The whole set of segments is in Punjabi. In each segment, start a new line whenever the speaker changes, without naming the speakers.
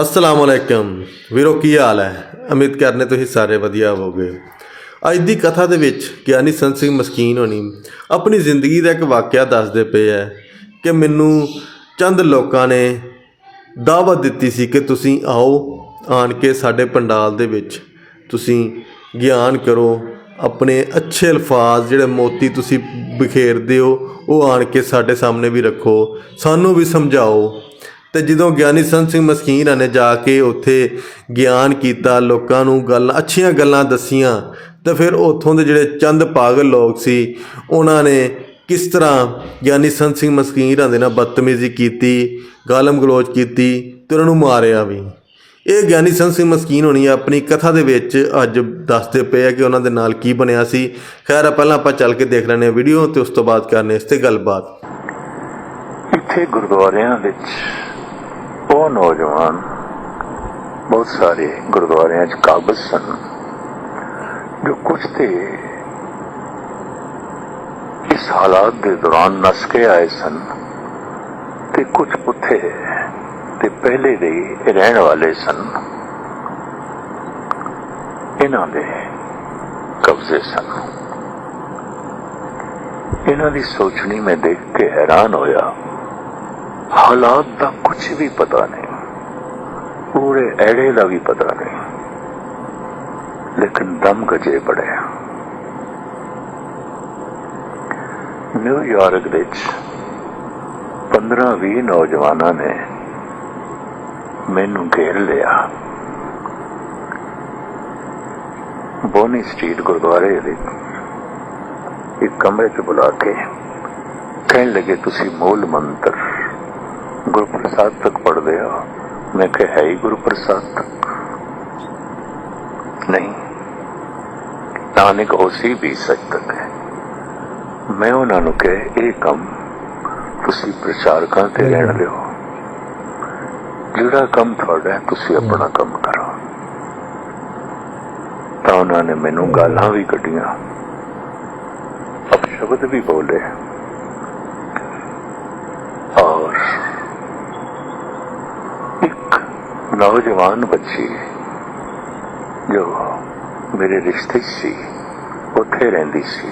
ਅਸਲਾਮ ਅਲੈਕਮ। ਵੀਰੋ, ਕੀ ਹਾਲ ਹੈ? ਅਮਿਤ ਕਰਨੇ ਤੁਸੀਂ ਸਾਰੇ ਵਧੀਆ ਹੋਵੋਗੇ। ਅੱਜ ਦੀ ਕਥਾ ਦੇ ਵਿੱਚ ਗਿਆਨੀ ਸੰਤ ਸਿੰਘ ਮਸਕੀਨ ਹੋਣੀ ਆਪਣੀ ਜ਼ਿੰਦਗੀ ਦਾ ਇੱਕ ਵਾਕਿਆ ਦੱਸਦੇ ਪਏ ਹੈ ਕਿ ਮੈਨੂੰ ਚੰਦ ਲੋਕਾਂ ਨੇ ਦਾਵਤ ਦਿੱਤੀ ਸੀ ਕਿ ਤੁਸੀਂ ਆਓ, ਆਣ ਕੇ ਸਾਡੇ ਪੰਡਾਲ ਦੇ ਵਿੱਚ ਤੁਸੀਂ ਗਿਆਨ ਕਰੋ, ਆਪਣੇ ਅੱਛੇ ਅਲਫਾਜ਼ ਜਿਹੜੇ ਮੋਤੀ ਤੁਸੀਂ ਬਿਖੇਰਦੇ ਹੋ, ਉਹ ਆਣ ਕੇ ਸਾਡੇ ਸਾਹਮਣੇ ਵੀ ਰੱਖੋ, ਸਾਨੂੰ ਵੀ ਸਮਝਾਓ। ਤੇ ਜਦੋਂ ਗਿਆਨੀ ਸੰਤ ਸਿੰਘ ਮਸਕੀਨ ਨੇ ਜਾ ਕੇ ਉੱਥੇ ਗਿਆਨ ਕੀਤਾ, ਲੋਕਾਂ ਨੂੰ ਗੱਲ, ਅੱਛੀਆਂ ਗੱਲਾਂ ਦੱਸੀਆਂ, ਤੇ ਫਿਰ ਉੱਥੋਂ ਦੇ ਜਿਹੜੇ ਚੰਦ ਪਾਗਲ ਲੋਕ ਸੀ, ਉਹਨਾਂ ਨੇ ਕਿਸ ਤਰ੍ਹਾਂ ਗਿਆਨੀ ਸੰਤ ਸਿੰਘ ਮਸਕੀਨ ਦੇ ਨਾਲ ਬਦਤਮੀਜ਼ੀ ਕੀਤੀ, ਗਾਲਮ ਗਲੋਚ ਕੀਤੀ ਤੇ ਉਹਨਾਂ ਨੂੰ ਮਾਰਿਆ ਵੀ। ਇਹ ਗਿਆਨੀ ਸੰਤ ਸਿੰਘ ਮਸਕੀਨ ਹੋਣੀ ਆਪਣੀ ਕਥਾ ਦੇ ਵਿੱਚ ਅੱਜ ਦੱਸਦੇ ਪਏ ਆ ਕਿ ਉਹਨਾਂ ਦੇ ਨਾਲ ਕੀ ਬਣਿਆ ਸੀ। ਖੈਰ ਪਹਿਲਾਂ ਆਪਾਂ ਚੱਲ ਕੇ ਦੇਖ ਲੈਣੇ ਆ ਵੀਡੀਓ ਤੇ ਉਸ ਤੋਂ ਬਾਅਦ ਕਰਨੇ ਇਸ ਤੇ ਗੱਲਬਾਤ।
ਇੱਥੇ ਗੁਰਦੁਆਰਿਆਂ ਵਿੱਚ ਉਹ ਨੌਜਵਾਨ ਬਹੁਤ ਸਾਰੇ ਗੁਰਦੁਆਰਿਆਂ 'ਚ ਕਾਬਜ਼ ਸਨ, ਜੋ ਕੁਝ ਤੇ ਇਸ ਹਾਲਾਤ ਦੇ ਦੌਰਾਨ ਨਸ ਕੇ ਆਏ ਸਨ ਤੇ ਕੁਝ ਉੱਥੇ ਤੇ ਪਹਿਲੇ ਦੇ ਰਹਿਣ ਵਾਲੇ ਸਨ। ਇਹਨਾਂ ਦੇ ਕਬਜ਼ੇ ਸਨ। ਇਹਨਾਂ ਦੀ ਸੋਚਣੀ ਮੈਂ ਦੇਖ ਕੇ ਹੈਰਾਨ ਹੋਇਆ। ਹਾਲਾਤ ਦਾ ਕੁਝ ਵੀ ਪਤਾ ਨਹੀਂ ਪੂਰੇ ਐੜੇ ਦਾ ਵੀ ਪਤਾ ਨਹੀਂ ਲੇਕਿਨ ਦਮ ਗਜੇ ਬੜੇ ਨਿਊਯਾਰਕ ਵਿੱਚ 15-20 ਨੌਜਵਾਨਾਂ ਨੇ ਮੈਨੂੰ ਘੇਰ ਲਿਆ ਬੋਨੀ ਸਟਰੀਟ ਗੁਰਦੁਆਰੇ ਦੇ ਇੱਕ ਕਮਰੇ 'ਚ ਬੁਲਾ ਕੇ ਕਹਿਣ ਲੱਗੇ ਤੁਸੀਂ ਮੂਲ ਮੰਤਰ ਗੁਰਪ੍ਰਸਾਦ ਤੱਕ ਪੜ੍ਹਦੇ ਹੋ ਮੈਂ ਕਿਹਾ ਹੈ ਹੀ ਗੁਰਪ੍ਰਸਾਦ ਤੱਕ ਨਹੀਂ। ਨਾਨਕ ਉਸੇ ਵੀ ਸੱਚ ਤੱਕ ਹੈ। ਮੈਂ ਉਹਨਾਂ ਨੂੰ ਕਿਹਾ ਇਹ ਕੰਮ ਤੁਸੀਂ ਪ੍ਰਚਾਰਕਾਂ ਤੇ ਰਹਿਣ ਦਿਓ। ਜਿਹੜਾ ਕੰਮ ਤੁਹਾਡਾ ਹੈ ਤੁਸੀਂ ਆਪਣਾ ਕੰਮ ਕਰੋ। ਤਾਂ ਉਹਨਾਂ ਨੇ ਮੈਨੂੰ ਗਾਲਾਂ ਵੀ ਕੱਢੀਆਂ। ਅਪਸ਼ਬਦ ਵੀ ਬੋਲੇ ਔਰ ਇੱਕ ਨੌਜਵਾਨ ਬੱਚੀ ਜੋ ਮੇਰੇ ਰਿਸ਼ਤੇ 'ਚ ਸੀ, ਉੱਥੇ ਰਹਿੰਦੀ ਸੀ।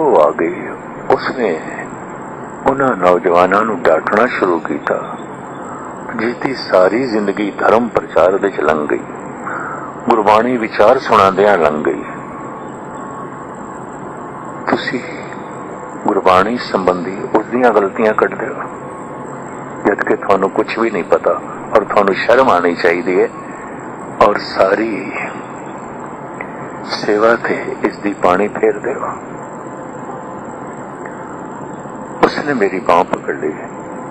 ਉਹ ਆ ਗਈ। ਉਸਨੇ ਉਹਨਾਂ ਨੌਜਵਾਨਾਂ ਨੂੰ ਡਾਟਣਾ ਸ਼ੁਰੂ ਕੀਤਾ ਜਿੱਤੀ ਸਾਰੀ ਜ਼ਿੰਦਗੀ ਧਰਮ ਪ੍ਰਚਾਰ ਵਿੱਚ ਲੰਘ ਗਈ। ਗੁਰਬਾਣੀ ਵਿਚਾਰ ਸੁਣਾਉਂਦਿਆਂ ਲੰਘ ਗਈ। ਤੁਸੀਂ ਗੁਰਬਾਣੀ ਸੰਬੰਧੀ ਉਸ ਦੀਆਂ ਗਲਤੀਆਂ ਕੱਢ ਦਿਓ ਜਦ ਕਿ ਤੁਹਾਨੂੰ ਕੁਝ ਵੀ ਨਹੀਂ ਪਤਾ ਔਰ ਤੁਹਾਨੂੰ ਸ਼ਰਮ ਆਣੀ ਚਾਹੀਦੀ ਹੈ ਔਰ ਸਾਰੀ ਸੇਵਾ ਤੇ ਇਸ ਦੀ ਪਾਣੀ ਫੇਰਦੇ ਹੋ ਉਸਨੇ ਮੇਰੀ ਬਾਹ ਪਕੜ ਲਈ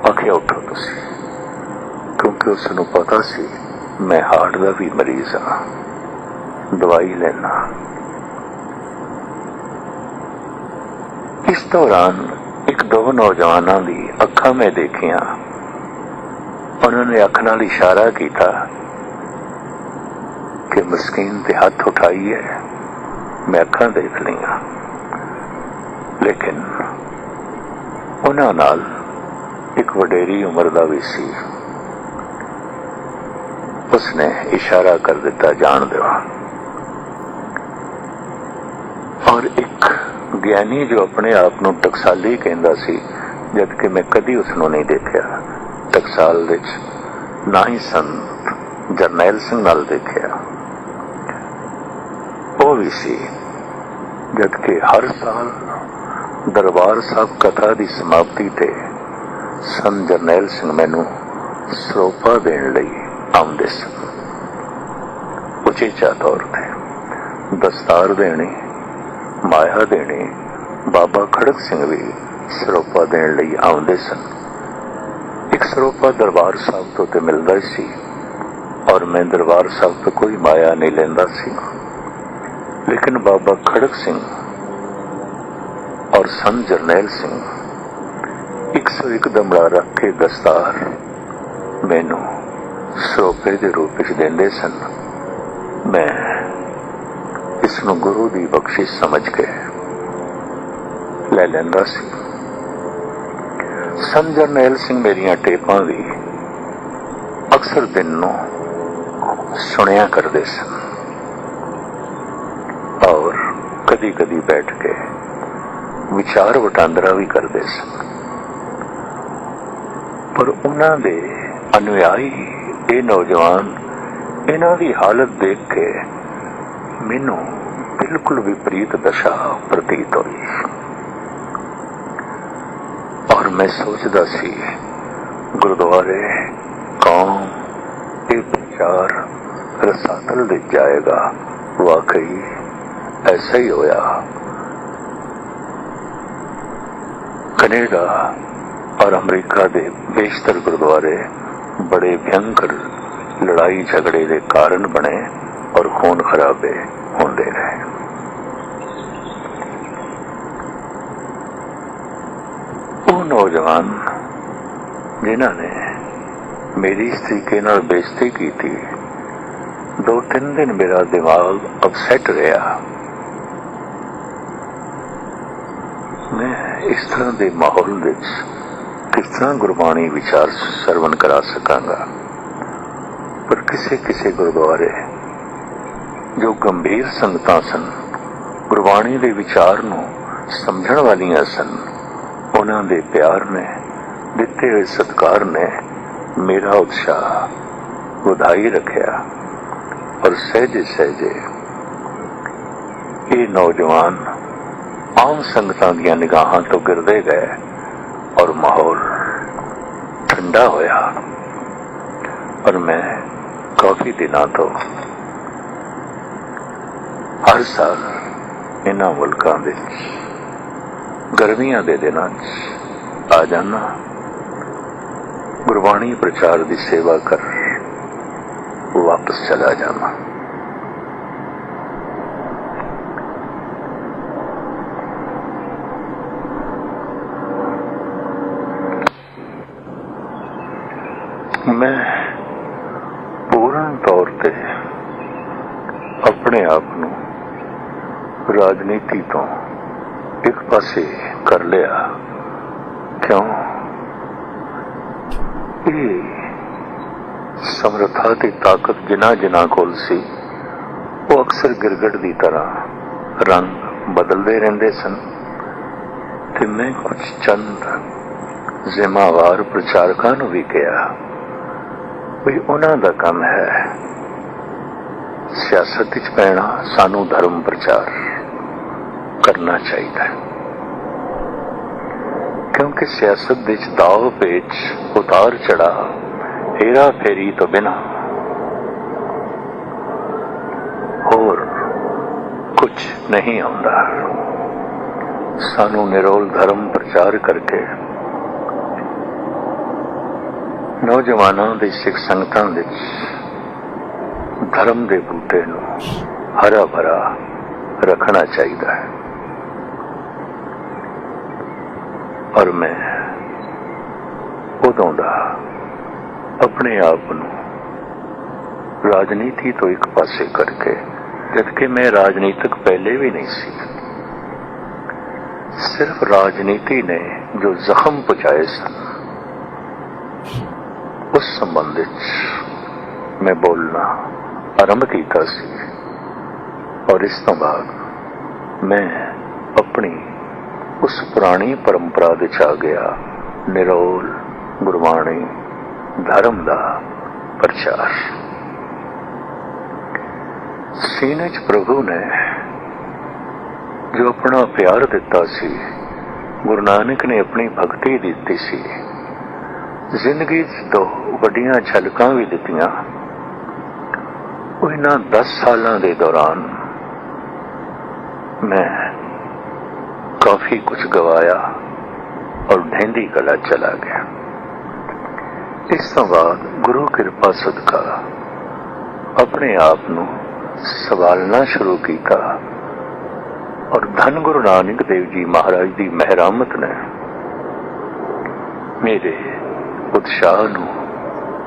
ਆਖਿਆ ਉੱਠੋ ਤੁਸੀਂ ਕਿਉਂਕਿ ਉਸ ਨੂੰ ਪਤਾ ਸੀ ਮੈਂ ਹਾਰਟ ਦਾ ਵੀ ਮਰੀਜ਼ ਹਾਂ ਦਵਾਈ ਲੈਣਾ ਇਸ ਦੌਰਾਨ ਇੱਕ ਦੋ ਨੌਜਵਾਨਾਂ ਦੀ ਅੱਖਾਂ ਮੈਂ ਦੇਖੀਆਂ ਉਹਨਾਂ ਨੇ ਅੱਖ ਨਾਲ ਇਸ਼ਾਰਾ ਕੀਤਾ ਕਿ ਮਸਕੀਨ ਤੇ ਹੱਥ ਉਠਾਈਏ ਮੈਂ ਅੱਖਾਂ ਦੇਖ ਲਈਆਂ। ਲੇਕਿਨ ਉਹਨਾਂ ਨਾਲ ਇੱਕ ਵਡੇਰੀ ਉਮਰ ਦਾ ਵੀ ਸੀ। ਉਸਨੇ ਇਸ਼ਾਰਾ ਕਰ ਦਿੱਤਾ, ਜਾਣ ਦਿਓ। ਔਰ ਇੱਕ ਗਿਆਨੀ ਜੋ ਆਪਣੇ ਆਪ ਨੂੰ ਟਕਸਾਲੀ ਕਹਿੰਦਾ ਸੀ ਜਦ ਕਿ ਮੈਂ ਕਦੀ ਉਸ ਨੂੰ ਨਹੀਂ ਦੇਖਿਆ। ਟਕਸਾਲ ਵਿੱਚ ਨਾ ਹੀ ਸੰਤ ਜਰਨੈਲ ਸਿੰਘ ਨਾਲ ਦੇਖਿਆ। ਉਹ ਵੀ ਸੀ ਜਦ ਕਿ ਹਰ ਸਾਲ ਦਰਬਾਰ ਸਾਹਿਬ ਕਥਾ ਦੀ ਸਮਾਪਤੀ ਤੇ ਸੰਤ ਜਰਨੈਲ ਸਿੰਘ ਮੈਨੂੰ ਸਰੋਪਾ ਦੇਣ ਲਈ ਆਉਂਦੇ ਸਨ। ਉਚੇਚਾ ਤੌਰ ਤੇ ਦਸਤਾਰ ਦੇਣੀ, ਮਾਇਆ ਦੇਣੀ, ਬਾਬਾ ਖੜਕ ਸਿੰਘ ਵੀ ਸਰੋਪਾ ਦੇਣ ਲਈ ਆਉਂਦੇ ਸਨ। ਸਰੋਪਾ ਦਰਬਾਰ ਸਾਹਿਬ ਤੋਂ ਤੇ ਮਿਲਦਾ ਸੀ ਔਰ ਮੈਂ ਦਰਬਾਰ ਸਾਹਿਬ ਤੋਂ ਕੋਈ ਮਾਇਆ ਨਹੀਂ ਲੈਂਦਾ ਸੀ। ਲੇਕਿਨ ਬਾਬਾ ਖੜਕ ਸਿੰਘ ਔਰ ਸੰਤ ਜਰਨੈਲ ਸਿੰਘ 101 ਦਮੜਾ ਰੱਖ ਕੇ ਦਸਤਾਰ ਮੈਨੂੰ ਸਰੋਪੇ ਦੇ ਰੂਪ ਵਿੱਚ ਦਿੰਦੇ ਸਨ। ਮੈਂ ਇਸ ਨੂੰ ਗੁਰੂ ਦੀ ਬਖਸ਼ਿਸ਼ ਸਮਝ ਕੇ ਲੈ ਲੈਂਦਾ ਸੀ। ਸੰਤ ਜਰਨੈਲ ਸਿੰਘ ਮੇਰੀਆਂ ਟੇਪਾਂ ਵੀ ਅਕਸਰ ਦਿਨ ਨੂੰ ਸੁਣਿਆ ਕਰਦੇ ਸਨ। ਔਰ ਕਦੀ ਕਦੀ ਬੈਠ ਕੇ ਵਿਚਾਰ ਵਟਾਂਦਰਾ ਵੀ ਕਰਦੇ ਸਨ। ਪਰ ਉਹਨਾਂ ਦੇ ਅਨੁਯਾਈ ਇਹ ਨੌਜਵਾਨ ਇਹਨਾਂ ਦੀ ਹਾਲਤ ਦੇਖ ਕੇ ਮੈਨੂੰ ਬਿਲਕੁਲ ਵਿਪਰੀਤ ਦਸ਼ਾ ਪ੍ਰਤੀਤ ਹੋਈ। ਔਰ ਮੈਂ ਸੋਚਦਾ ਸੀ, ਗੁਰਦੁਆਰੇ, ਕੌਮ, ਇਹ ਪ੍ਰਚਾਰ ਰਸਾਤਲ ਵਿੱਚ ਜਾਏਗਾ ਵਾਕਈ ਐਸਾ ਹੀ ਹੋਇਆ। ਕੈਨੇਡਾ ਔਰ ਅਮਰੀਕਾ ਦੇ ਬੇਸ਼ਤਰ ਗੁਰਦੁਆਰੇ ਬੜੇ ਭਿਅੰਕਰ ਲੜਾਈ ਝਗੜੇ ਦੇ ਕਾਰਨ ਬਣੇ ਔਰ ਖੂਨ ਖਰਾਬੇ ਹੁੰਦੇ ਰਹੇ। ਉਹ ਨੌਜਵਾਨ ਜਿਨ੍ਹਾਂ ਨੇ ਮੇਰੀ ਇਸ ਤਰੀਕੇ ਨਾਲ ਬੇਇੱਜ਼ਤੀ ਕੀਤੀ ਦੋ ਤਿੰਨ ਦਿਨ ਮੇਰਾ ਦਿਮਾਗ ਅਪਸੈਟ ਰਿਹਾ। ਮੈਂ ਇਸ ਤਰ੍ਹਾਂ ਦੇ ਮਾਹੌਲ ਵਿੱਚ ਕਿਸ ਤਰ੍ਹਾਂ ਗੁਰਬਾਣੀ ਵਿਚਾਰ ਸਰਵਨ ਕਰਾ ਸਕਾਂਗਾ? ਪਰ ਕਿਸੇ ਕਿਸੇ ਗੁਰਦੁਆਰੇ ਜੋ ਗੰਭੀਰ ਸੰਗਤਾਂ ਸਨ, ਗੁਰਬਾਣੀ ਦੇ ਵਿਚਾਰ ਨੂੰ ਸਮਝਣ ਵਾਲੀਆਂ ਸਨ ਉਹਨਾਂ ਦੇ ਪਿਆਰ ਨੇ, ਦਿੱਤੇ ਹੋਏ ਸਤਕਾਰ ਨੇ ਮੇਰਾ ਉਤਸ਼ਾਹ ਵਧਾਈ ਰੱਖਿਆ। ਔਰ ਸਹਿਜੇ ਸਹਿਜੇ ਇਹ ਨੌਜਵਾਨ ਆਮ ਸੰਗਤਾਂ ਦੀਆਂ ਨਿਗਾਹਾਂ ਤੋਂ ਗਿਰਦੇ ਗਏ ਔਰ ਮਾਹੌਲ ਠੰਡਾ ਹੋਇਆ। ਔਰ ਮੈਂ ਕਾਫੀ ਦਿਨਾਂ ਤੋਂ ਹਰ ਸਾਲ ਇਹਨਾਂ ਮੁਲਕਾਂ ਦੇ ਗਰਮੀਆਂ ਦੇ ਦਿਨਾਂ 'ਚ ਆ ਜਾਣਾ ਗੁਰਬਾਣੀ ਪ੍ਰਚਾਰ ਦੀ ਸੇਵਾ ਕਰ ਵਾਪਸ ਚਲਾ ਜਾਣਾ ਮੈਂ ਪੂਰਨ ਤੌਰ ਤੇ ਆਪਣੇ ਆਪ ਨੂੰ ਰਾਜਨੀਤੀ ਤੋਂ ਇੱਕ ਕਰ ਲਿਆ। ਕਿਉਂ? ਇਹ ਸਮਰੱਥਾ ਤੇ ਤਾਕਤ ਜਿਨ੍ਹਾਂ ਜਿਨ੍ਹਾਂ ਕੋਲ ਸੀ, ਉਹ ਅਕਸਰ ਗਿਰਗੜ ਦੀ ਤਰ੍ਹਾਂ ਰੰਗ ਬਦਲਦੇ ਰਹਿੰਦੇ ਸਨ। ਤੇ ਮੈਂ ਕੁਝ ਚੰਦ ਜ਼ਿੰਮੇਵਾਰ ਪ੍ਰਚਾਰਕਾਂ ਨੂੰ ਵੀ ਕਿਹਾ ਵੀ ਉਹਨਾਂ ਦਾ ਕੰਮ ਹੈ ਸਿਆਸਤ ਵਿੱਚ ਪੈਣਾ, ਸਾਨੂੰ ਧਰਮ ਪ੍ਰਚਾਰ ਕਰਨਾ ਚਾਹੀਦਾ ਹੈ। ਕਿਉਂਕਿ ਸਿਆਸਤ ਵਿੱਚ ਦਾਅ ਪੇਚ ਉਤਾਰ ਚੜਾ ਹੇਰਾ ਫੇਰੀ ਤੋਂ ਬਿਨਾ। ਹੋਰ ਕੁਝ ਨਹੀਂ ਆਉਂਦਾ। ਸਾਨੂੰ ਨਿਰੋਲ ਧਰਮ ਪ੍ਰਚਾਰ ਕਰਕੇ ਨੌਜਵਾਨਾਂ ਦੇ ਸਿੱਖ ਸੰਗਤਾਂ ਵਿੱਚ ਧਰਮ ਦੇ ਬੂਟੇ ਨੂੰ ਹਰਾ ਭਰਾ ਰੱਖਣਾ ਚਾਹੀਦਾ ਹੈ। ਔਰ ਮੈਂ ਉਦੋਂ ਦਾ ਆਪਣੇ ਆਪ ਨੂੰ ਰਾਜਨੀਤੀ ਤੋਂ ਇੱਕ ਪਾਸੇ ਕਰਕੇ, ਜਦਕਿ ਮੈਂ ਰਾਜਨੀਤਿਕ ਪਹਿਲੇ ਵੀ ਨਹੀਂ ਸੀ। ਸਿਰਫ ਰਾਜਨੀਤੀ ਨੇ ਜੋ ਜ਼ਖਮ ਪਹੁੰਚਾਏ ਸਨ, ਉਸ ਸੰਬੰਧ ਵਿੱਚ ਮੈਂ ਬੋਲਣਾ ਆਰੰਭ ਕੀਤਾ ਸੀ। ਔਰ ਇਸ ਤੋਂ ਬਾਅਦ ਮੈਂ ਆਪਣੀ ਉਸ ਪੁਰਾਣੀ ਪਰੰਪਰਾ ਵਿੱਚ ਆ ਗਿਆ। ਨਿਰੋਲ ਗੁਰਬਾਣੀ, ਧਰਮ ਦਾ ਪ੍ਰਚਾਰ। ਸੀਨੇ 'ਚ ਪ੍ਰਭੂ ਨੇ ਜੋ ਆਪਣਾ ਪਿਆਰ ਦਿੱਤਾ ਸੀ, ਗੁਰੂ ਨਾਨਕ ਨੇ ਆਪਣੀ ਭਗਤੀ ਦਿੱਤੀ ਸੀ, ਜ਼ਿੰਦਗੀ 'ਚ ਦੋ ਵੱਡੀਆਂ ਝਲਕਾਂ ਵੀ ਦਿੱਤੀਆਂ। ਉਹ ਇਹਨਾਂ 10 ਸਾਲਾਂ ਦੇ ਦੌਰਾਨ ਮੈਂ ਕਾਫੀ ਕੁਝ ਗਵਾਇਆ ਔਰ ਢਹਿੰਦੀ ਕਲਾ ਚਲਾ ਗਿਆ। ਇਸ ਤੋਂ ਬਾਅਦ ਗੁਰੂ ਕਿਰਪਾ ਸਦਕਾ ਆਪਣੇ ਆਪ ਨੂੰ ਸਵਾਲਣਾ ਸ਼ੁਰੂ ਕੀਤਾ ਔਰ ਧੰਨ ਗੁਰੂ ਨਾਨਕ ਦੇਵ ਜੀ ਮਹਾਰਾਜ ਦੀ ਮਹਿਰਾਮਤ ਨੇ ਮੇਰੇ ਉਤਸ਼ਾਹ ਨੂੰ,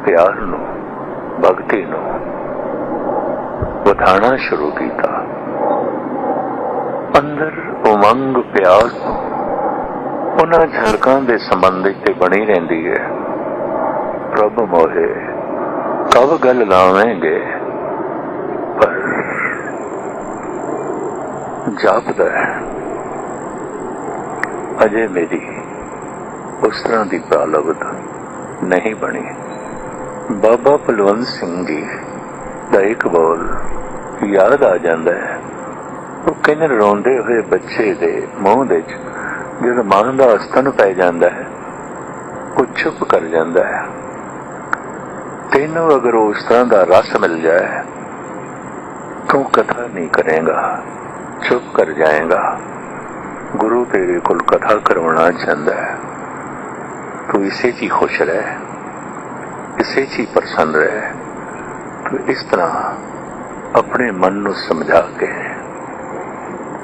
ਪਿਆਰ ਨੂੰ, ਭਗਤੀ ਨੂੰ ਵਧਾਉਣਾ ਸ਼ੁਰੂ ਕੀਤਾ। ਅੰਦਰ ਉਮੰਗ ਪਿਆਸ ਉਹਨਾਂ ਝਲਕਾਂ ਦੇ ਸੰਬੰਧ ਤੇ ਬਣੀ ਰਹਿੰਦੀ ਹੈ। ਪ੍ਰਭ ਮੋਹੇ ਕਬ ਗੱਲ ਲਾਵੇਂਗੇ। ਪਰ ਜਾਪਦਾ ਹੈ। ਅਜੇ ਮੇਰੀ ਉਸ ਤਰ੍ਹਾਂ ਦੀ ਪ੍ਰਾਲਬਧ ਨਹੀਂ ਬਣੀ। ਬਾਬਾ ਪਲਵੰਤ ਸਿੰਘ ਜੀ ਦਾ ਇੱਕ ਬੋਲ ਯਾਦ ਆ ਜਾਂਦਾ ਹੈ। ਉਹ ਕਹਿੰਦੇ ਰੋਂਦੇ ਹੋਏ ਬੱਚੇ ਦੇ ਮੂੰਹ ਦੇ ਵਿੱਚ, ਜਦੋਂ ਮਾਂ ਦਾ ਅਸਤਨ ਪੈ ਜਾਂਦਾ ਹੈ, ਉਹ ਚੁੱਪ ਕਰ ਜਾਂਦਾ ਹੈ। ਤੈਨੂੰ ਅਗਰ ਉਸ ਤਰ੍ਹਾਂ ਦਾ ਰਸ ਮਿਲ ਜਾਏ, ਤੂੰ ਕਥਾ ਨਹੀਂ ਕਰੇਗਾ, ਚੁੱਪ ਕਰ ਜਾਏਗਾ। ਗੁਰੂ ਤੇਰੇ ਕੋਲ ਕਥਾ ਕਰਵਾਉਣਾ ਚਾਹੁੰਦਾ ਹੈ। ਤੂੰ ਇਸੇ 'ਚ ਹੀ ਖੁਸ਼ ਰਹਿ, ਇਸੇ 'ਚ ਹੀ ਪ੍ਰਸੰਨ ਰਹਿ। ਤੂੰ ਇਸ ਤਰ੍ਹਾਂ ਆਪਣੇ ਮਨ ਨੂੰ ਸਮਝਾ ਕੇ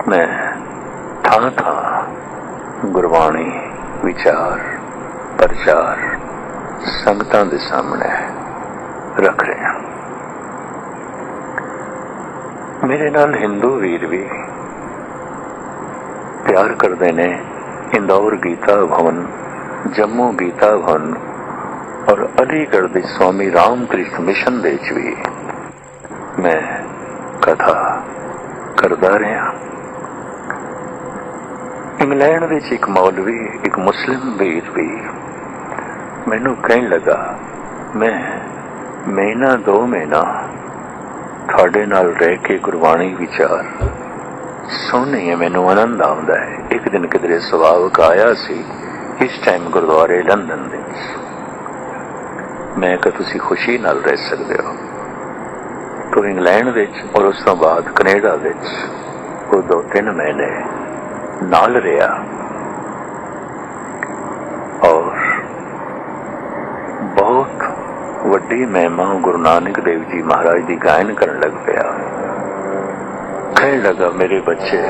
ਮੈਂ ਥਾਂ ਥਾਂ ਗੁਰਬਾਣੀ, ਵਿਚਾਰ, ਪ੍ਰਚਾਰ, ਸੰਗਤਾਂ ਦੇ ਸਾਹਮਣੇ ਰੱਖ ਰਿਹਾ ਮੇਰੇ ਨਾਲ ਹਿੰਦੂ ਵੀਰ ਵੀ ਪਿਆਰ ਕਰਦੇ ਨੇ, ਇੰਦੌਰ ਗੀਤਾ ਭਵਨ, ਜੰਮੂ ਗੀਤਾ ਭਵਨ ਔਰ ਅਲੀਗੜ੍ਹ ਦੇ ਸਵਾਮੀ ਰਾਮਕ੍ਰਿਸ਼ਨ ਮਿਸ਼ਨ ਦੇ ਵਿੱਚ ਵੀ ਮੈਂ ਕਥਾ ਕਰਦਾ ਰਿਹਾ। ਇੰਗਲੈਂਡ ਵਿੱਚ ਇੱਕ ਮੌਲਵੀ, ਇੱਕ ਮੁਸਲਿਮ ਵੀਰ ਵੀ ਮੈਨੂੰ ਕਹਿਣ ਲੱਗਾ, ਮੈਂ ਮਹੀਨਾ ਦੋ ਮਹੀਨਾ ਤੁਹਾਡੇ ਨਾਲ ਰਹਿ ਕੇ ਗੁਰਬਾਣੀ ਵਿਚਾਰ ਸੁਣਨੀ ਹੈ। ਮੈਨੂੰ ਆਨੰਦ ਆਉਂਦਾ ਹੈ। ਇੱਕ ਦਿਨ ਕਿਧਰੇ ਸੁਭਾਵਕ ਆਇਆ ਸੀ, ਇਸ ਟਾਈਮ ਗੁਰਦੁਆਰੇ ਲੰਡਨ ਦੇ ਮੈਂ ਕਿ ਤੁਸੀਂ ਖੁਸ਼ੀ ਨਾਲ ਰਹਿ ਸਕਦੇ ਹੋ। ਤੋ ਇੰਗਲੈਂਡ ਵਿੱਚ ਔਰ ਉਸ ਤੋਂ ਬਾਅਦ ਕੈਨੇਡਾ ਵਿੱਚ ਉਹ ਦੋ ਤਿੰਨ ਮਹੀਨੇ ਨਾਲ ਰਿਹਾ ਔਰ ਬਹੁਤ ਵੱਡੀ ਮਹਿਮਾ ਗੁਰੂ ਨਾਨਕ ਦੇਵ ਜੀ ਮਹਾਰਾਜ ਦੀ ਗਾਇਨ ਕਰਨ ਲੱਗ ਪਿਆ। ਕਹਿਣ ਲੱਗਾ, ਮੇਰੇ ਬੱਚੇ,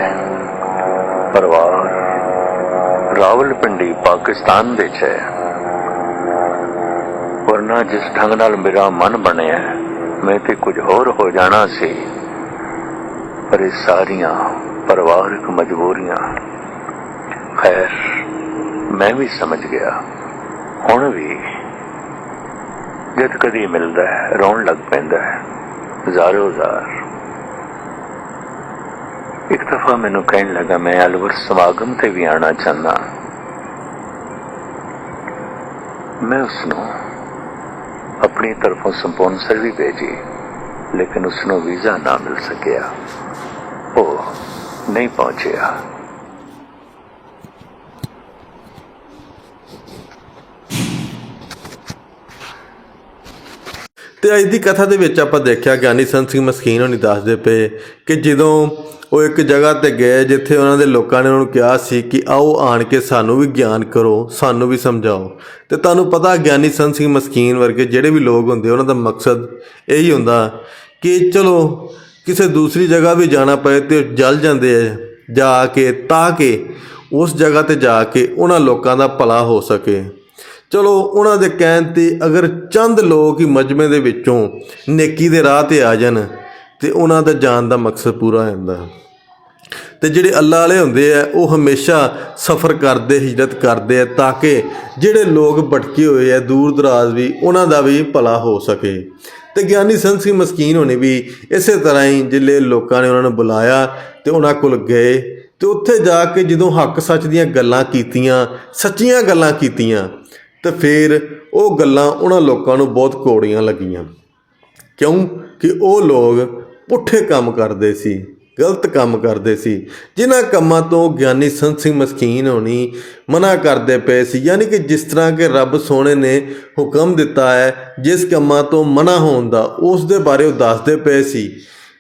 ਪਰਿਵਾਰ ਰਾਵਲਪਿੰਡੀ ਪਾਕਿਸਤਾਨ ਵਿੱਚ ਹੈ। ਵਰਨਾ ਜਿਸ ਢੰਗ ਨਾਲ ਮੇਰਾ ਮਨ ਬਣਿਆ, ਮੈਂ ਤੇ ਕੁਝ ਹੋਰ ਹੋ ਜਾਣਾ ਸੀ, ਪਰ ਇਹ ਸਾਰੀਆਂ ਪਰਿਵਾਰਕ ਮਜਬੂਰੀਆਂ। ਖੈਰ, ਮੈਂ ਵੀ ਸਮਝ ਗਿਆ। ਹੁਣ ਵੀ ਜਦ ਕਦੀ ਮਿਲਦਾ ਹੈ, ਰੋਣ ਲੱਗ ਪੈਂਦਾ ਹੈ। ਜ਼ਾਰੋ ਜ਼ਾਰ ਇੱਕ ਦਫਾ ਮੈਨੂੰ ਕਹਿਣ ਲੱਗਾ, ਮੈਂ ਅਲਵਰ ਸਮਾਗਮ ਤੇ ਵੀ ਆਣਾ ਚਾਹੁੰਦਾ ਮੈਂ ਉਸ ਨੂੰ ਆਪਣੀ ਤਰਫੋਂ ਸਪਾਂਸਰ ਵੀ ਭੇਜੀ, ਲੇਕਿਨ ਉਸ ਨੂੰ ਵੀਜ਼ਾ ਨਾ ਮਿਲ ਸਕਿਆ। ਉਹ ਨਹੀਂ ਪਹੁੰਚਿਆ।
ਤੇ ਅੱਜ ਦੀ ਕਥਾ ਦੇ ਵਿੱਚ ਆਪਾਂ ਦੇਖਿਆ ਗਿਆਨੀ ਸੰਤ ਸਿੰਘ ਮਸਕੀਨ ਹੋਣੀ ਦੱਸਦੇ ਪਏ ਕਿ ਜਦੋਂ ਉਹ ਇੱਕ ਜਗ੍ਹਾ ਤੇ ਗਏ ਜਿੱਥੇ ਉਹਨਾਂ ਦੇ ਲੋਕਾਂ ਨੇ ਉਹਨਾਂ ਨੂੰ ਕਿਹਾ ਸੀ ਕਿ ਆਓ ਆਣ ਕੇ ਸਾਨੂੰ ਵੀ ਗਿਆਨ ਕਰੋ, ਸਾਨੂੰ ਵੀ ਸਮਝਾਓ। ਤੇ ਤੁਹਾਨੂੰ ਪਤਾ ਗਿਆਨੀ ਸੰਤ ਸਿੰਘ ਮਸਕੀਨ ਵਰਗੇ ਜਿਹੜੇ ਵੀ ਲੋਕ ਹੁੰਦੇ, ਉਹਨਾਂ ਦਾ ਮਕਸਦ ਇਹੀ ਹੁੰਦਾ ਕਿ ਚਲੋ ਕਿਸੇ ਦੂਸਰੀ ਜਗ੍ਹਾ ਵੀ ਜਾਣਾ ਪਏ ਤੇ ਉਹ ਜਲ ਜਾਂਦੇ ਆ ਜਾ ਕੇ, ਤਾਂ ਕਿ, ਉਸ ਜਗ੍ਹਾ ਤੇ ਜਾ ਕੇ ਉਹਨਾਂ ਲੋਕਾਂ ਦਾ ਭਲਾ ਹੋ ਸਕੇ। ਚਲੋ, ਉਹਨਾਂ ਦੇ ਕਹਿਣ ਤੇ ਅਗਰ ਚੰਦ ਲੋਕ ਹੀ ਮਜਮੇ ਦੇ ਵਿੱਚੋਂ ਨੇਕੀ ਦੇ ਰਾਹ ਤੇ ਆ ਜਾਣ ਤੇ ਉਹਨਾਂ ਦਾ ਜਾਣ ਦਾ ਮਕਸਦ ਪੂਰਾ ਹੋ ਜਾਂਦਾ। ਤੇ ਜਿਹੜੇ ਅੱਲਾ ਵਾਲੇ ਹੁੰਦੇ ਆ, ਉਹ ਹਮੇਸ਼ਾ ਸਫ਼ਰ ਕਰਦੇ, ਹਿਜਰਤ ਕਰਦੇ ਆ, ਤਾਂ ਕਿ ਜਿਹੜੇ ਲੋਕ ਭਟਕੇ ਹੋਏ ਆ, ਦੂਰ ਦਰਾਜ਼ ਵੀ, ਉਹਨਾਂ ਦਾ ਵੀ ਭਲਾ ਹੋ ਸਕੇ। ਤੇ ਗਿਆਨੀ ਸੰਤ ਸਿੰਘ ਮਸਕੀਨ ਹੋਣੇ ਵੀ ਇਸੇ ਤਰ੍ਹਾਂ ਹੀ ਜਿਲੇ ਲੋਕਾਂ ਨੇ ਉਹਨਾਂ ਨੂੰ ਬੁਲਾਇਆ ਤੇ ਉਹਨਾਂ ਕੋਲ ਗਏ। ਤੇ ਉੱਥੇ ਜਾ ਕੇ ਜਦੋਂ ਹੱਕ ਸੱਚ ਦੀਆਂ ਗੱਲਾਂ ਕੀਤੀਆਂ, ਸੱਚੀਆਂ ਗੱਲਾਂ ਕੀਤੀਆਂ, ਤੇ ਫਿਰ ਉਹ ਗੱਲਾਂ ਉਹਨਾਂ ਲੋਕਾਂ ਨੂੰ ਬਹੁਤ ਕੋੜੀਆਂ ਲੱਗੀਆਂ। ਕਿਉਂ? ਕਿ ਉਹ ਲੋਕ ਪੁੱਠੇ ਕੰਮ ਕਰਦੇ ਸੀ। ਗਲਤ ਕੰਮ ਕਰਦੇ ਸੀ। ਜਿਨ੍ਹਾਂ ਕੰਮਾਂ ਤੋਂ ਗਿਆਨੀ ਸੰਤ ਸਿੰਘ ਮਸਕੀਨ ਹੋਣੀ ਮਨਾ ਕਰਦੇ ਪਏ ਸੀ। ਯਾਨੀ ਕਿ ਜਿਸ ਤਰ੍ਹਾਂ ਕਿ ਰੱਬ ਸੋਹਣੇ ਨੇ ਹੁਕਮ ਦਿੱਤਾ ਹੈ, ਜਿਸ ਕੰਮਾਂ ਤੋਂ ਮਨਾ ਹੋਣ ਦਾ, ਉਸ ਦੇ ਬਾਰੇ ਉਹ ਦੱਸਦੇ ਪਏ ਸੀ।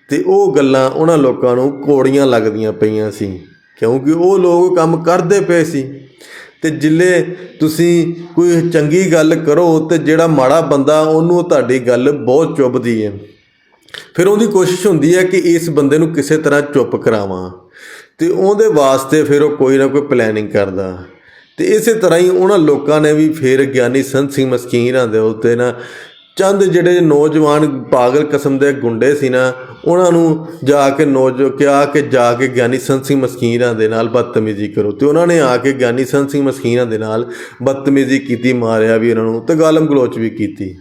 ਤੇ ਉਹ ਗੱਲਾਂ ਉਹਨਾਂ ਲੋਕਾਂ ਨੂੰ ਕੋੜੀਆਂ ਲੱਗਦੀਆਂ ਪਈਆਂ ਸੀ। ਕਿਉਂਕਿ ਉਹ ਲੋਕ ਕੰਮ ਕਰਦੇ ਪਏ ਸੀ। ਤੇ ਜਿੱਲੇ ਤੁਸੀਂ ਕੋਈ ਚੰਗੀ ਗੱਲ ਕਰੋ ਤੇ ਜਿਹੜਾ ਮਾੜਾ ਬੰਦਾ ਉਹਨੂੰ ਤੁਹਾਡੀ ਗੱਲ ਬਹੁਤ ਚੁੱਭਦੀ ਹੈ। ਫਿਰ ਉਹਦੀ ਕੋਸ਼ਿਸ਼ ਹੁੰਦੀ ਹੈ ਕਿ ਇਸ ਬੰਦੇ ਨੂੰ ਕਿਸੇ ਤਰ੍ਹਾਂ ਚੁੱਪ ਕਰਾਵਾਂ ਤੇ ਉਹਦੇ ਵਾਸਤੇ ਫਿਰ ਉਹ ਕੋਈ ਨਾ ਕੋਈ ਪਲੈਨਿੰਗ ਕਰਦਾ। ਤੇ ਇਸੇ ਤਰ੍ਹਾਂ ਹੀ ਉਹਨਾਂ ਲੋਕਾਂ ਨੇ ਵੀ ਫਿਰ ਗਿਆਨੀ ਸੰਤ ਸਿੰਘ ਮਸਕੀਨਾਂ ਦੇ ਉੱਤੇ ਨਾ, ਚੰਦ ਜਿਹੜੇ ਨੌਜਵਾਨ ਪਾਗਲ ਕਿਸਮ ਦੇ ਗੁੰਡੇ ਸੀ ਨਾ, ਉਹਨਾਂ ਨੂੰ ਜਾ ਕੇ ਨੌਜ, ਕਿਹਾ ਕਿ ਜਾ ਕੇ ਗਿਆਨੀ ਸੰਤ ਸਿੰਘ ਮਸਕੀਨਾਂ ਦੇ ਨਾਲ ਬਦਤਮੀਜ਼ੀ ਕਰੋ। ਤੇ ਉਹਨਾਂ ਨੇ ਆ ਕੇ ਗਿਆਨੀ ਸੰਤ ਸਿੰਘ ਮਸਕੀਨਾਂ ਦੇ ਨਾਲ ਬਦਤਮੀਜ਼ੀ ਕੀਤੀ, ਮਾਰਿਆ ਵੀ ਉਹਨਾਂ ਨੂੰ ਤੇ ਗਾਲਮ ਗਲੋਚ ਵੀ ਕੀਤੀ।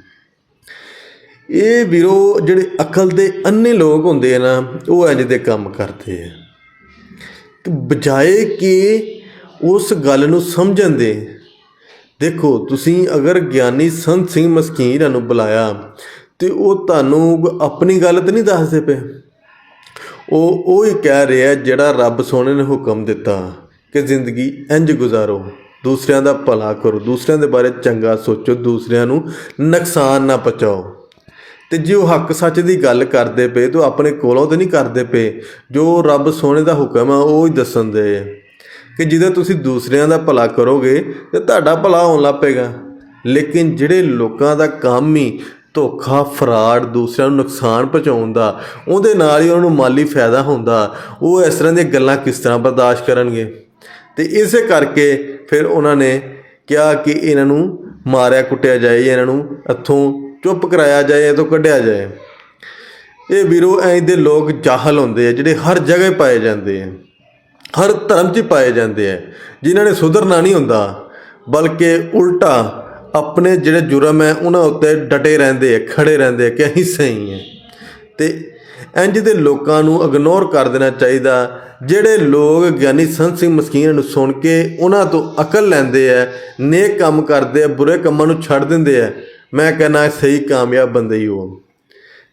ਇਹ ਵੀਰੋ, ਜਿਹੜੇ ਅਕਲ ਦੇ ਅੰਨੇ ਲੋਕ ਹੁੰਦੇ ਆ ਨਾ, ਉਹ ਇੰਜ ਦੇ ਕੰਮ ਕਰਦੇ ਆ। ਕਿ ਬਜਾਏ ਕਿ ਉਸ ਗੱਲ ਨੂੰ ਸਮਝਣ ਦੇ, ਦੇਖੋ, ਤੁਸੀਂ ਅਗਰ ਗਿਆਨੀ ਸੰਤ ਸਿੰਘ ਮਸਕੀਨ ਨੂੰ ਬੁਲਾਇਆ, ਤੇ ਉਹ ਤੁਹਾਨੂੰ ਆਪਣੀ ਗੱਲ ਤਾਂ ਨਹੀਂ ਦੱਸਦੇ ਪਏ। ਉਹ ਉਹ ਹੀ ਕਹਿ ਰਿਹਾ ਜਿਹੜਾ ਰੱਬ ਸੋਹਣੇ ਨੇ ਹੁਕਮ ਦਿੱਤਾ ਕਿ ਜ਼ਿੰਦਗੀ ਇੰਜ ਗੁਜ਼ਾਰੋ। ਦੂਸਰਿਆਂ ਦਾ ਭਲਾ ਕਰੋ, ਦੂਸਰਿਆਂ ਦੇ ਬਾਰੇ ਚੰਗਾ ਸੋਚੋ, ਦੂਸਰਿਆਂ ਨੂੰ ਨੁਕਸਾਨ ਨਾ ਪਹੁੰਚਾਓ। ਤੇ ਜੇ ਉਹ ਹੱਕ ਸੱਚ ਦੀ ਗੱਲ ਕਰਦੇ ਪਏ ਤਾਂ ਉਹ ਆਪਣੇ ਕੋਲੋਂ ਤੇ ਨਹੀਂ ਕਰਦੇ ਪਏ, ਜੋ ਰੱਬ ਸੋਹਣੇ ਦਾ ਹੁਕਮ ਆ, ਉਹ ਹੀ ਦੱਸਣ ਦੇ ਆ। ਕਿ ਜਿਹਦਾ ਤੁਸੀਂ ਦੂਸਰਿਆਂ ਦਾ ਭਲਾ ਕਰੋਗੇ ਤੇ ਤੁਹਾਡਾ ਭਲਾ ਹੋਣ ਲੱਪੇਗਾ ਲੇਕਿਨ ਜਿਹੜੇ ਲੋਕਾਂ ਦਾ ਕੰਮ ਹੀ ਧੋਖਾ, ਫਰਾਡ, ਦੂਸਰਿਆਂ ਨੂੰ ਨੁਕਸਾਨ ਪਹੁੰਚਾਉਣ ਦਾ, ਉਹਦੇ ਨਾਲ ਹੀ ਉਹਨਾਂ ਨੂੰ ਮਾਲੀ ਫਾਇਦਾ ਹੁੰਦਾ, ਉਹ ਇਸ ਤਰ੍ਹਾਂ ਦੀਆਂ ਗੱਲਾਂ ਕਿਸ ਤਰ੍ਹਾਂ ਬਰਦਾਸ਼ਤ ਕਰਨਗੇ? ਤੇ ਇਸੇ ਕਰਕੇ ਫਿਰ ਉਹਨਾਂ ਨੇ ਕਿਹਾ ਕਿ ਇਹਨਾਂ ਨੂੰ ਮਾਰਿਆ ਕੁੱਟਿਆ ਜਾਏ, ਇਹਨਾਂ ਨੂੰ ਇੱਥੋਂ ਚੁੱਪ ਕਰਾਇਆ ਜਾਏ ਇਹ ਤੋਂ ਕੱਢਿਆ ਜਾਏ। ਇਹ ਵੀਰੋ, ਐਂ ਦੇ ਲੋਕ ਜਾਹਲ ਹੁੰਦੇ ਆ, ਜਿਹੜੇ ਹਰ ਜਗ੍ਹਾ ਪਾਏ ਜਾਂਦੇ ਆ। ਹਰ ਧਰਮ 'ਚ ਪਾਏ ਜਾਂਦੇ ਆ। ਜਿਨ੍ਹਾਂ ਨੇ ਸੁਧਰਨਾ ਨਹੀਂ ਹੁੰਦਾ, ਬਲਕਿ ਉਲਟਾ ਆਪਣੇ ਜਿਹੜੇ ਜੁਰਮ ਹੈ, ਉਹਨਾਂ ਉੱਤੇ ਡਟੇ ਰਹਿੰਦੇ ਆ, ਖੜੇ ਰਹਿੰਦੇ ਆ ਕਿ ਅਸੀਂ ਸਹੀ ਹੈ ਤੇ ਇੰਜ ਦੇ ਲੋਕਾਂ ਨੂੰ ਇਗਨੋਰ ਕਰ ਦੇਣਾ ਚਾਹੀਦਾ। ਜਿਹੜੇ ਲੋਕ ਗਿਆਨੀ ਸੰਤ ਸਿੰਘ ਮਸਕੀਨ ਨੂੰ ਸੁਣ ਕੇ ਉਹਨਾਂ ਤੋਂ ਅਕਲ ਲੈਂਦੇ ਆ, ਨੇਕ ਕੰਮ ਕਰਦੇ ਆ, ਬੁਰੇ ਕੰਮਾਂ ਨੂੰ ਛੱਡ ਦਿੰਦੇ ਆ ਮੈਂ ਕਹਿੰਦਾ ਸਹੀ ਕਾਮਯਾਬ ਬੰਦੇ ਹੀ ਹੋ।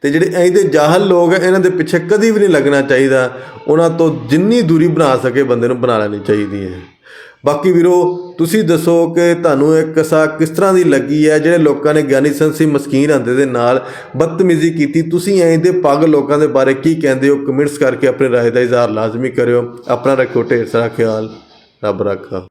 ਤੇ ਜਿਹੜੇ ਐਂ ਦੇ ਜਾਹਲ ਲੋਕ ਇਹਨਾਂ ਦੇ ਪਿੱਛੇ ਕਦੀ ਵੀ ਨਹੀਂ ਲੱਗਣਾ ਚਾਹੀਦਾ। ਉਹਨਾਂ ਤੋਂ ਜਿੰਨੀ ਦੂਰੀ ਬਣਾ ਸਕੇ ਬੰਦੇ ਨੂੰ ਬਣਾ ਲੈਣੀ ਚਾਹੀਦੀ ਹੈ। ਬਾਕੀ ਵੀਰੋ, ਤੁਸੀਂ ਦੱਸੋ ਕਿ ਤੁਹਾਨੂੰ ਇਹ ਕਸਾ ਕਿਸ ਤਰ੍ਹਾਂ ਦੀ ਲੱਗੀ ਹੈ? ਜਿਹੜੇ ਲੋਕਾਂ ਨੇ ਗਿਆਨੀ ਸੰਤ ਸਿੰਘ ਮਸਕੀਨ ਆਂਦੇ ਦੇ ਨਾਲ ਬਦਤਮੀਜ਼ੀ ਕੀਤੀ, ਤੁਸੀਂ ਐਂ ਦੇ ਪੱਗ ਲੋਕਾਂ ਦੇ ਬਾਰੇ ਕੀ ਕਹਿੰਦੇ ਹੋ? ਕਮੈਂਟਸ ਕਰਕੇ ਆਪਣੇ ਰਾਏ ਦਾ ਇਜ਼ਹਾਰ ਲਾਜ਼ਮੀ ਕਰਿਓ। ਆਪਣਾ ਰੱਖੋ ਢੇਰ ਸਾਰਾ ਖਿਆਲ। ਰੱਬ ਰੱਖਾ।